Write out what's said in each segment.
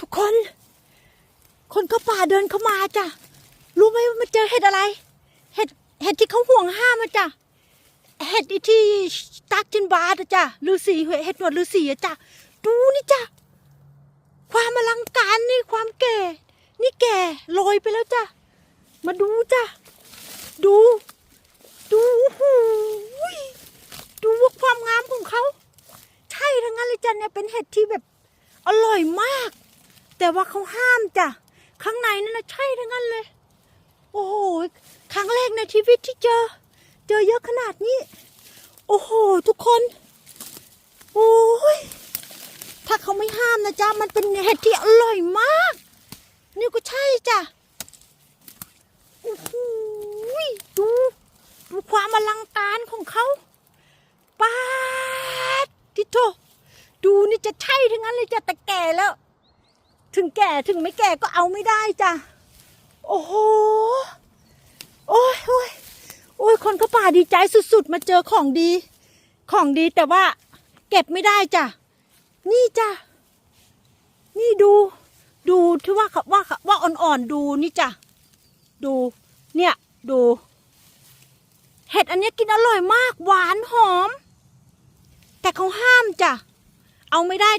ทุกคน คนเข้าป่าเดินเข้ามาจ้ะ รู้ไหมว่ามันเจอเห็ดอะไร เห็ด เห็ดที่เขาห่วงห้ามอะจ้ะ เห็ดอีที่ตักจินบาดอะจ้ะฤาษีเห็ดหนวดฤาษีจ้ะ ดูนี่จ้ะ ความอลังการนี่ความแก่ นี่แก่โรยไปแล้วจ้ะ มาดูจ้ะ ดู ดูโอ้โหยดูว่าความงามของเขา ใช่ทั้งนั้นเลยจ้ะเนี่ยเป็นเห็ดที่แบบอร่อยมาก แต่ว่าเขาห้ามจ้ะข้างในนั่นนะใช่ทั้งนั้นเลย โอ้โหครั้งแรกในชีวิตที่เจอ เจอเยอะขนาดนี้ โอ้โห ทุกคน โอ้ยถ้าเขาไม่ห้ามนะจ๊ะมันเป็นเห็ดที่อร่อยมาก นี่ก็ใช่จ้ะโอ้โหดูดูความอลังการของเขาป้าดทิโตดูนี่จะใช่ทั้งนั้นเลยจ้ะแต่แก่แล้ว ถึงแก่ถึงไม่แก่ก็เอาไม่ได้จ้ะ โอ้โห โอ้ยโอ้ยโอ้ยคนเขาป่าดีใจสุดๆ มาเจอของดี ของดีแต่ว่า เก็บไม่ได้จ้ะ นี่จ้ะ นี่ดู ดูที่ว่าว่าว่าอ่อนๆดูนี่จ้ะ ดู เนี่ย ดู เห็ดอันนี้กินอร่อยมากหวานหอม แต่เขาห้ามจ้ะ เอาไม่ได้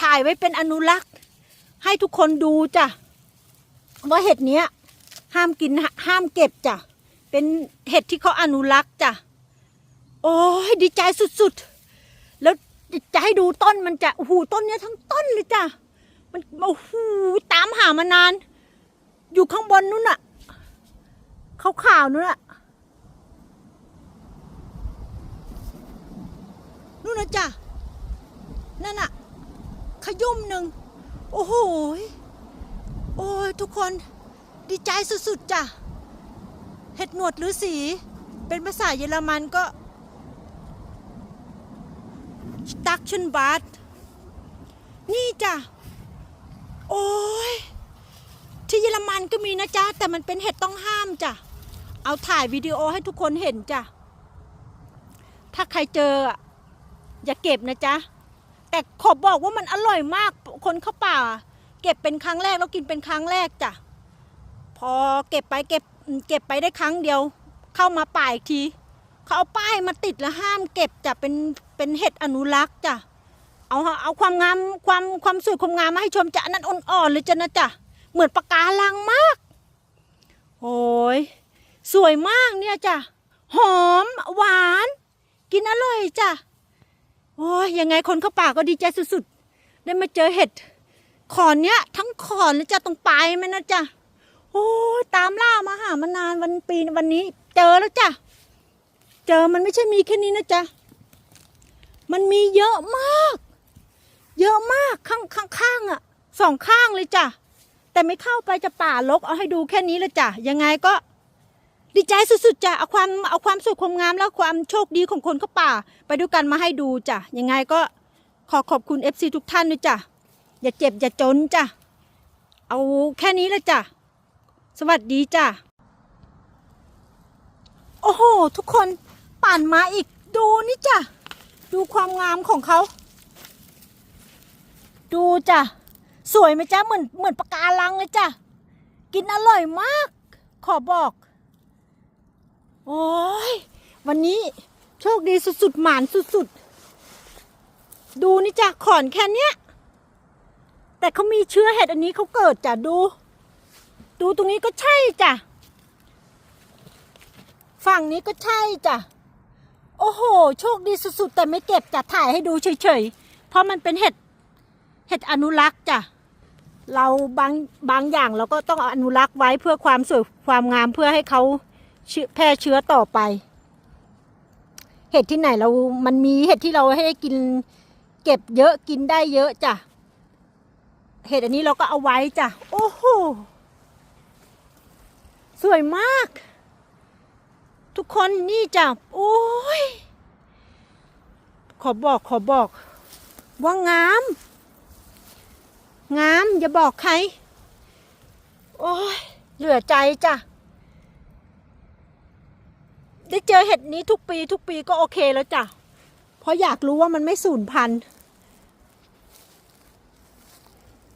ถ่ายไว้เป็นอนุรักษ์ ให้ทุกคนดูจ้ะว่าเห็ดเนี้ย ห้ามกินห้ามเก็บจ้ะเป็นเห็ดที่เขาอนุรักษ์จ้ะโอ้ยดีใจสุดๆ แล้วจะให้ดูต้นมันจะโอ้โหต้นเนี้ยทั้งต้นเลยจ้ะมันโอ้โหตามหามานาน อยู่ข้างบนนู้นอะขาวๆนู้นอะนู่นนะจ้ะนั่นอะขยุ่มหนึ่ง โอ้โหโอ้ยทุกคนดีใจสุดๆจ้ะ เห็ดหนวดหรือสี เป็นภาษาเยอรมันก็สตักชันบาร์นี่จ้ะ โอ้ยที่เยอรมันก็มีนะจ๊ะ แต่มันเป็นเห็ดต้องห้ามจ้ะ เอาถ่ายวิดีโอให้ทุกคนเห็นจ้ะ ถ้าใครเจออะอย่าเก็บนะจ๊ะ แต่ขอบอกว่ามันอร่อยมาก คนเข้าป่า เก็บเป็นครั้งแรกแล้วกินเป็นครั้งแรกจ้ะพอเก็บไปเก็บเก็บไปได้ครั้งเดียว เข้ามาป่าอีกทีเขาเอาป้ายมาติดแล้วห้ามเก็บจ้ะเป็นเป็นเห็ดอนุรักษ์จ้ะเอาเอาความงามความความสวยความงามมาให้ชมจ้ะนนั้นอ่อนๆเลยจ้ะนะจ้ะเหมือนปะการังมากโอ้ยสวยมากเนี่ยจ้ะหอมหวาน กินอร่อยจ้ะโอ้ยยังไงคนเข้าป่าก็ดีใจสุดๆ ได้มาเจอเห็ดขอนเนี้ย ทั้งขอนเลยจ้ะตรงปลายมันนะจ้ะโอ้ตามล่ามาหามานานวันปีวันนี้ เจอแล้วจ้ะเจอมันไม่ใช่มีแค่นี้นะจ๊ะมันมีเยอะมาก เยอะมากข้างข้างข้างอะสองข้างเลยจ้ะแต่ไม่เข้าไปจะป่าลกเอาให้ดูแค่นี้เลยจ้ะยังไงก็ดีใจสุดๆจ้ะเอาความเอาความสวยความงามแล้วความโชคดีของคนเข้าป่า ไปด้วยกันมาให้ดูจ้ะยังไงก็ ขอขอบคุณ FC ทุกท่านด้วยจ้ะ อย่าเจ็บอย่าจนจ้ะ เอาแค่นี้ลยจ้ะ สวัสดีจ้ะ โอ้โห ทุกคนปั่นมาอีกดูนี่จ้ะ ดูความงามของเขา ดูจ้ะ สวยไหมจ๊ะเหมือนเหมือนปะการังเลยจ้ะ กินอร่อยมาก ขอบอก โอ้ยวันนี้โชคดีสุดๆ หมานสุดๆ ดูนี่จ้ะขอนแค่เนี้ย แต่เขามีเชื้อเห็ดอันนี้เขาเกิดจ้ะดู ดูตรงนี้ก็ใช่จ้ะ ฝั่งนี้ก็ใช่จ้ะ โอ้โห โชคดีสุดๆ แต่ไม่เก็บจ้ะถ่ายให้ดูเฉยๆ เพราะมันเป็นเห็ด เห็ดอนุรักษ์จ้ะ เราบางบางอย่างเราก็ต้องเอาอนุรักษ์ไว้เพื่อความสวยความงามเพื่อให้เขาแพร่เชื้อต่อไป เห็ดที่ไหนเรา มันมีเห็ดที่เราให้กิน เก็บเยอะกินได้เยอะจ้ะ เห็ดอันนี้เราก็เอาไว้จ้ะ โอ้โห สวยมาก ทุกคนนี่จ้ะ โอ้ย ขอบอกขอบอก ว่างาม งาม อย่าบอกใคร โอ้ย เหลือใจจ้ะได้เจอเห็ดนี้ทุกปีทุกปีก็โอเคแล้วจ้ะ เพราะอยากรู้ว่ามันไม่สูญพันธุ์